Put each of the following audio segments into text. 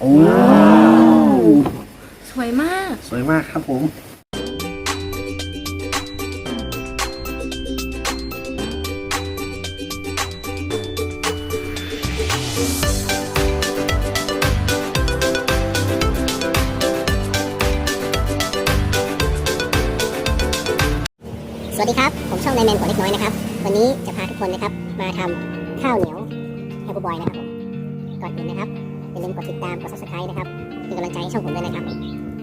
โอ้สวยมาก สวยมากครับผม สวัสดีครับ ผมช่องนายแมนหัวเล็กน้อยนะครับ วันนี้จะพาทุกคนนะครับ มาทำข้าวเหนียวแฮปปี้บอยนะครับผมก่อนอื่นนะครับอย่า ลืมกดติดตามกด subscribe นะครับเป็นกำลังใจให้ช่องผมด้วยนะครับ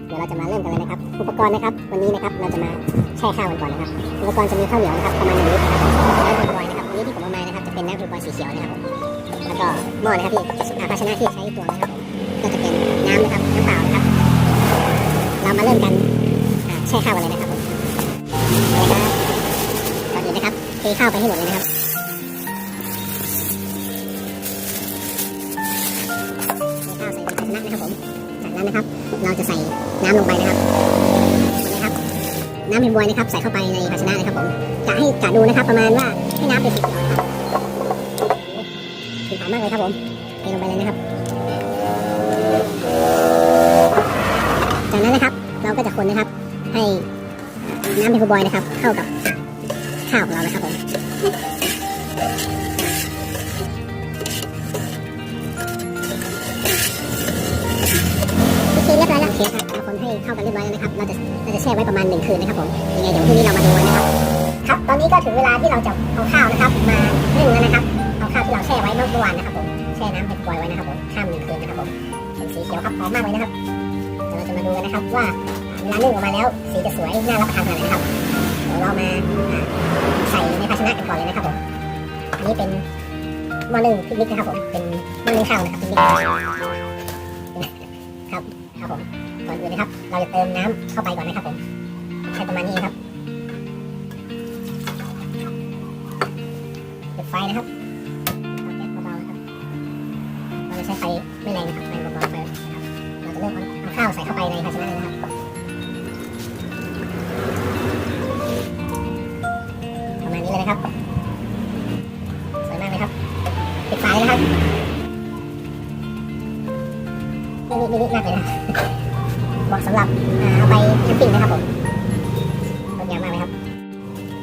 เดี๋ยวเราจะมาเริ่มกันเลยนะครับ อุปกรณ์นะครับวันนี้นะครับเราจะมาแช่ข้าวกันก่อนนะครับ อุปกรณ์จะมีข้าวเหนียวนะครับประมาณหนึ่งลิตรนะครับน้ำแฮปปี้บอยนะครับวันนี้ที่ผมเอามานะครับจะเป็นน้ำแฮปบอยสีเขียวนะครับ แล้วก็หม้อนะครับที่ภาชนะที่ใช้ตวงนะครับก็จะเป็นน้ำนะครับน้ำเปล่านะครับ เรามาเริ่มกันแช่ข้าวกันเลยนะครับผมเอาเลยครับก่อนอื่นนะครับเทข้าวไปให้หมดเลยนะครับ นั้นนะครับ เราจะใส่น้ำลงไปนะครับหมดเลยครับน้ำเป็นบวยนะครับ ใส่เข้าไปในภาชนะนะครับผมกะให้กะดูนะครับ ประมาณว่าให้น้ำเป็นสีเขียวครับถึงหอมมากเลยครับผมเทลงไปเลยนะครับ จากนั้นนะครับเราก็จะคนนะครับ ให้น้ำเป็นบวยนะครับ เข้ากับข้าวของเรานะครับผม เคเรียบร้อยแล้วโอเครับเราคนให้เข้ากันเรียบร้อยแล้วนะครับ เราจะเราจะแช่ไว้ประมาณหนึ่งคืนนะครับผม ยังไงเดี๋ยวพรุ่งนี้เรามาดูกันนะครับ ครับ ตอนนี้ก็ถึงเวลาที่เราจะเอาข้าวนะครับ มานึ่งแล้วนะครับ เอาข้าวที่เราแช่ไว้เมื่อวานนะครับผม แช่น้ำเผ็ดบอยไว้นะครับผม ข้ามหนึ่งคืนนะครับผมเป็นสีเขียวครับหอมมากเลยนะครับ เดี๋ยวเราจะมาดูกันนะครับว่าเวลานึ่งออกมาแล้วสีจะสวยน่ารับประทานขนาดไหนนะครับเดี๋ยวเรามาใส่ในภาชนะกันก่อนเลยนะครับผมอันนี้เป็นหม้อนึ่งพิกนิกนะครับผม เป็นหม้อนึ่งข้าวนะครับพิกนิกครับ เราจะเติมน้ำเข้าไปก่อนนะครับผมใช้ประมาณนี้ครับ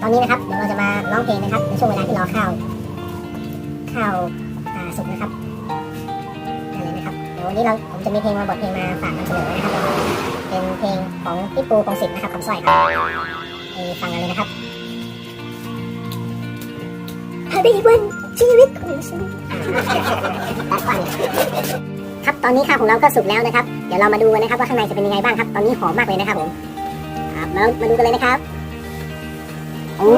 อนนี้นะครับเดี๋ยวเราจะมาร้องเพลงนะครับในช่วงเวลาที่รอข้าวข้าวอ่าสุกนะครับนั่นเลยนะครับเดี๋ยววันนี้เราผมจะมีเพลงมาบทเพลงมาฝากนำเสนอนะครับเป็นเพลงของพี่ปูพงศิษฐ์นะครับคำสร้อยครับไปฟังกันเลยนะครับฮาร์บี้วันชีวิตของฉันครับตอนนี้ข้าวของเราก็สุกแล้วนะครับ เดี๋ยวเรามาดูกันนะครับว่าข้างในจะเป็นยังไงบ้างครับ ตอนนี้หอมมากเลยนะครับผมครับมามาดูกันเลยนะครับ โอ้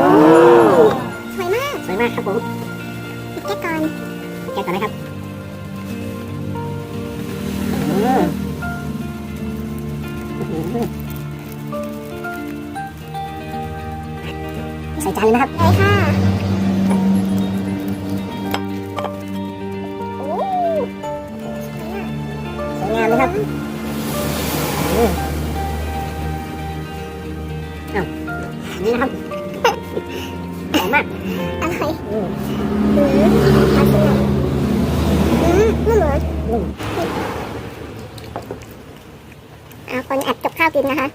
สวยมาก สวยมากครับผมปิดแก๊สก่อนปิดแก๊สก่อนนะครับอืมใส่จานเลยนะครับเลยค่ะโอ้สวยงามเลยครับ มมากอร่อยอืมอืมขอชิมหน่อยอืมนุ่มเหรอนุ่มเอาคนแอบจบข้าวกินนะคะ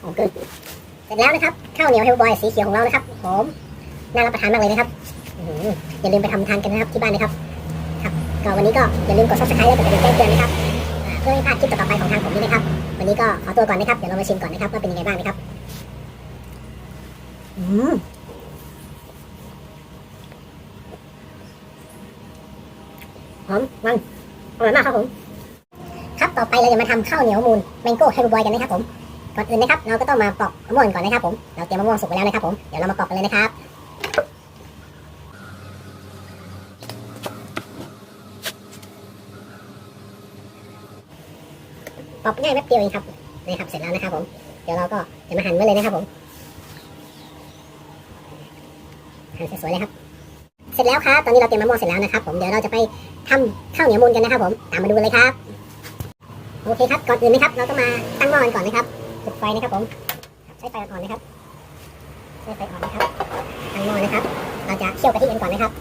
หอมเกินเสร็จแล้วนะครับ ข้าวเหนียวเฮลบอยสีเขียวของเรานะครับหอมน่ารับประทานมากเลยนะครับอื้อหืออย่าลืมไปทำทานกันนะครับที่บ้านนะครับก็วันนี้ก็อย่าลืมกด subscribe และกดกระดิ่งแจ้งเตือนนะครับอ่าเพื่อไม่พลาดคลิปต่อๆไปของทางผมด้วยนะครับ วันนี้ก็ขอตัวก่อนนะครับ เดี๋ยวเรามาชิมก่อนนะครับว่าเป็นยังไงบ้างนะครับ อืม หอมมันอร่อยมากครับผม ครับต่อไปเราจะมาทำข้าวเหนียวมูนแมงโก้ไฮบูบอยกันนะครับผม ก่อนอื่นนะครับ เราก็ต้องมาปอกมะม่วงก่อนนะครับผม เราเตรียมมะม่วงสุกไว้แล้วนะครับผม เดี๋ยวเรามาปอกกันเลยนะครับปอกง่ายแป๊บเดียวเองครับนี่ครับ เสร็จแล้วนะครับผม เดี๋ยวเราก็จะมาหั่นไว้เลยนะครับผมหั่นสวยๆเลยครับ เสร็จแล้วครับ ตอนนี้เราเตรียมมะม่วงเสร็จแล้วนะครับ ผม เดี๋ยวเราจะไป ทำข้าวเหนียวมูนกันนะครับผม ตามมาดูเลยครับ โอเคครับ ก่อนอื่นนะครับ เราต้องมาตั้งหม้อกันก่อนนะครับจุดไฟนะครับผม ใช้ไฟอ่อนๆนะครับ ใช้ไฟอ่อนนะครับ ตั้งหม้อนะครับ เราจะเคี่ยวกะทิกันก่อนนะครับ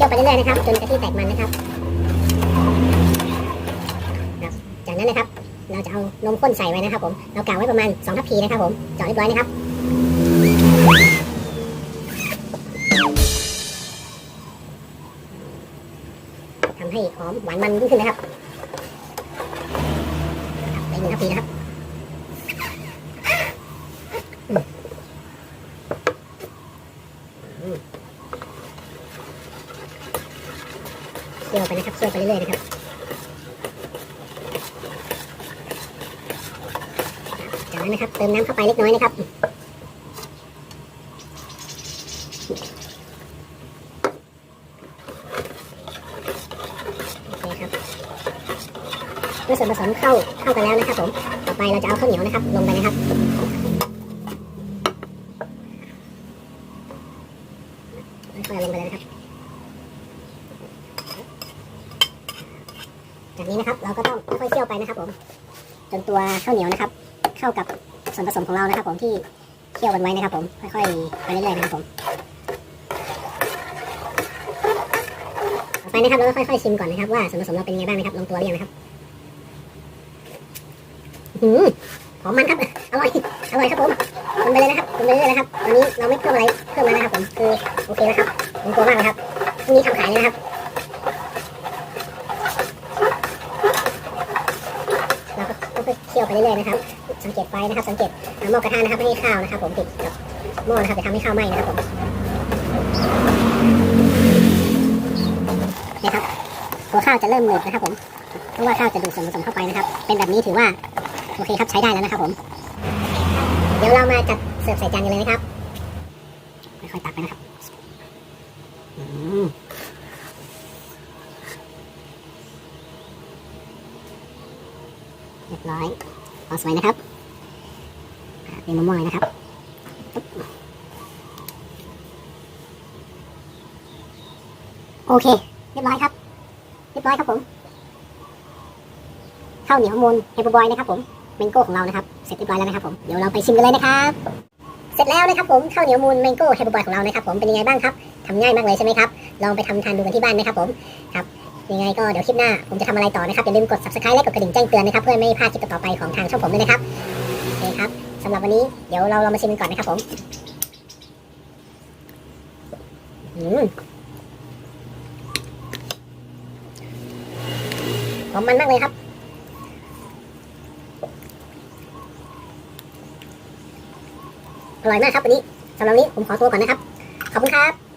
เ à, ไปเรื่อยๆนะครับ จนกะทิแตกมันนะครับ จากนั้นนะครับ เราจะเอานมข้นใส่ไว้นะครับผม เรากะไว้ประมาณ2ทัพพีนะครับผมจาะเรียบร้อยนะครับ ทำให้หอมหวานมันยิ่งขึ้นนะครับครับไปหนึ่งปีนะครับอืมอืมเคี่ยวไปนะครับเคี่ยวไปเรื่อยๆนะครับจากนั้นนะครับ เติมน้ำเข้าไปเล็กน้อยนะครับโอ เคครับเมื่อส่วนผสมเข้าเข้ากันแล้วนะครับผม ต่อไปเราจะเอาข้าวเหนียวนะครับ ลงไปนะครับ ค่อยๆลงไปเลยนะครับ จากนี้นะครับเราก็ต้องค่อยๆเคี่ยวไปนะครับผม จนตัวข้าวเหนียวนะครับ เข้ากับส่วนผสมของเรานะครับ ผมที่เคี่ยวกันไว้นะครับ ผม ค่อยๆไปเรื่อยๆนะครับผมต่อ ไปนะครับเราก็ค่อยๆชิมก่อนนะครับว่าส่วนผสมเราเป็นยังไงบ้างนะครับลงตัวหรือยังนะครับหือหอมมันครับอร่อยอร่อยครับผมลงไปเลยนะครับลงไปเรื่อยนะครับตอนนี้เราไม่เพิ่มอะไรเพิ่มแล้วนะครับผมคือโอเคแล้วครับลงตัวมากเลยครับพรุ่งนี้ทำขายเลยนะครับเราก็ค่อยๆเคี่ยวไปเรื่อยๆนะครับ สังเกตไฟนะครับ สังเกตหม้อกระทะนะครับไม่ให้ข้าวนะครับ ผมติดกับหม้อนะครับจะทำให้ข้าวไหม้นะครับผม นี่ยครับตัวข้าวจะเริ่มหนืดนะครับผมเพราะว่าข้าวจะดูดส่วนผสมเข้าไปนะครับ เป็นแบบนี้ถือว่าโอเคครับใช้ได้แล้วนะครับผม เดี๋ยวเรามาจัดเสิร์ฟใส่จานกันเลยนะครับค่อยๆตักไปนะครับเรียบร้อยพอสวยนะครับเป็นมะม่วงเลยนะครับโอเค เรียบร้อยครับ เรียบร้อยครับผมข้าวเหนียวมูลเฮปบอยนะครับผมเมงโก้ของเรานะครับ เสร็จเรียบร้อยแล้วนะครับผมเดี๋ยวเราไปชิมกันเลยนะครับเสร็จแล้วนะครับผมข้าวเหนียวมูลเมงโก้เฮปบอยของเรานะครับผมเป็นยังไงบ้างครับทำง่ายมากเลยใช่ไหมครับลองไปทำทานดูกันที่บ้านนะครับผมครับยังไงก็เดี๋ยวคลิปหน้าผมจะทำอะไรต่อนะครับอย่าลืมกด subscribe และกดกระดิ่งแจ้งเตือนนะครับเพื่อไม่ให้พลาดคลิปต่อไปของทางช่องผมด้วยนะครับโอเคครับสำหรับวันนี้เดี๋ยวเราลองมาชิมกันก่อนนะครับผมอืม อมมันมากเลยครับ อร่อยมากครับวันนี้สำหรับวันนี้ผมขอตัวก่อนนะครับ ขอบคุณครับ